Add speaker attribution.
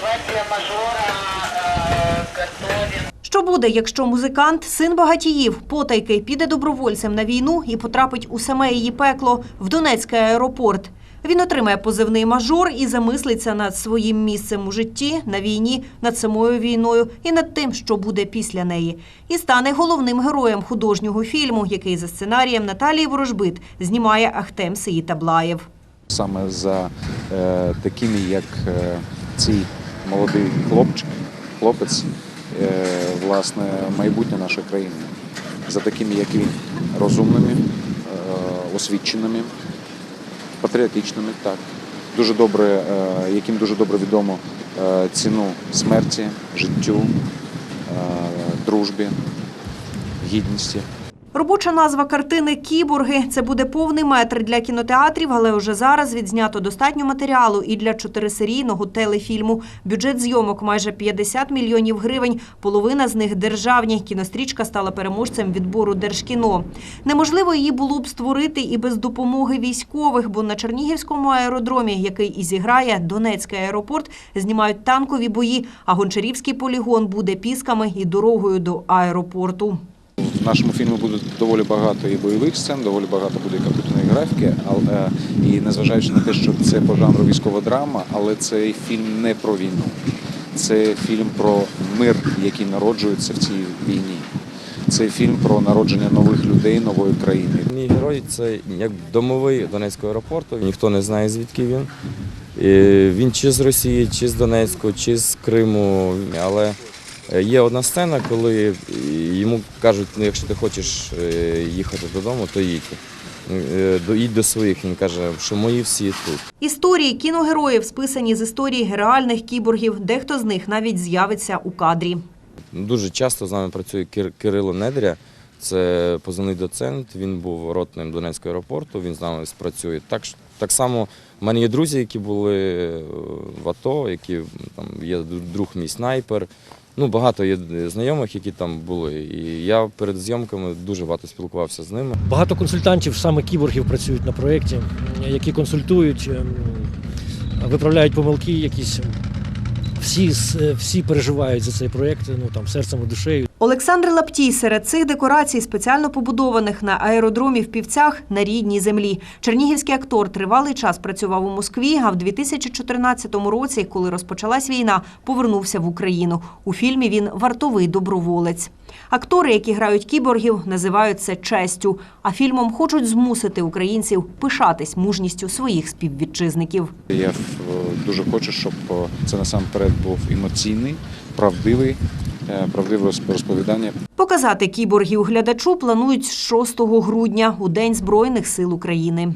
Speaker 1: Давайте мажора э, готовим.
Speaker 2: Що буде, якщо музикант, син багатіїв, потайки піде добровольцем на війну і потрапить у саме її пекло в Донецький аеропорт? Він отримає позивний мажор і замислиться над своїм місцем у житті на війні, над самою війною і над тим, що буде після неї, і стане головним героєм художнього фільму, який за сценарієм Наталії Ворожбит знімає Ахтем Сеїтаблаєв.
Speaker 3: саме за е, такими, як е, цей молодий хлопчик, хлопець, е, власне, майбутнє нашої країни. За такими, як він, розумними, е, освіченими, патріотичними, так. Дуже добре, е, яким дуже добре відомо ціну смерті, життю, дружбі, гідності.
Speaker 2: Робоча назва картини Кіборги це буде повний метр для кінотеатрів, але вже зараз відзнято достатньо матеріалу і для чотирисерійного телефільму. Бюджет зйомок майже 50 мільйонів гривень. Половина з них державні. Кінострічка стала переможцем відбору Держкіно. Неможливо її було б створити і без допомоги військових, бо на Чернігівському аеродромі, який і зіграє Донецький аеропорт, знімають танкові бої. А Гончарівський полігон буде пісками і дорогою до аеропорту.
Speaker 3: Нашому фільмі буде доволі багато і бойових сцен, доволі багато буде комп'ютерної графіки. Але і незважаючи на те, що це по жанру військова драма, але цей фільм не про війну. Це фільм про мир, який народжується в цій війні. Це фільм про народження нових людей, нової країни.
Speaker 4: Мій герой це як домовий Донецького аеропорту. Ніхто не знає, звідки він. І Він чи з Росії, чи з Донецьку, чи з Криму. Але є одна сцена, коли йому кажуть, ну якщо ти хочеш е, їхати додому, то їдь. Доїдь до- своїх. Він каже, що мої всі тут.
Speaker 2: Історії кіногероїв списані з історії реальних кіборгів. Дехто з них навіть з'явиться у кадрі.
Speaker 4: Дуже часто з нами працює Кир- Кирило Недря. Це позивний доцент. Він був ротним Донецького аеропорту. Він з нами спрацює. Так так само в мене є друзі, які були е, в АТО, які там є друг мій снайпер. Ну, багато є знайомих, які там були. І я перед зйомками дуже багато спілкувався з ними.
Speaker 5: Багато консультантів, саме кіборгів, працюють на проєкті, які консультують, ем, виправляють помилки якісь. Всі, всі переживають за цей проєкт ну, серцем і душею.
Speaker 2: Олександр Лаптій серед цих декорацій, спеціально побудованих на аеродромі в Півцях на рідній землі. Чернігівський актор тривалий час працював у Москві, а в 2014 році, коли розпочалась війна, повернувся в Україну. У фільмі він вартовий доброволець. Актори, які грають кіборгів, називають це честю, а фільмом хочуть змусити українців пишатись мужністю своїх співвітчизників.
Speaker 3: Я е, дуже хочу, щоб е, це насамперед був емоційний, правдивий, правдиве розповідання
Speaker 2: Показати кіборгів глядачу планують з 6 грудня у День Збройних сил України.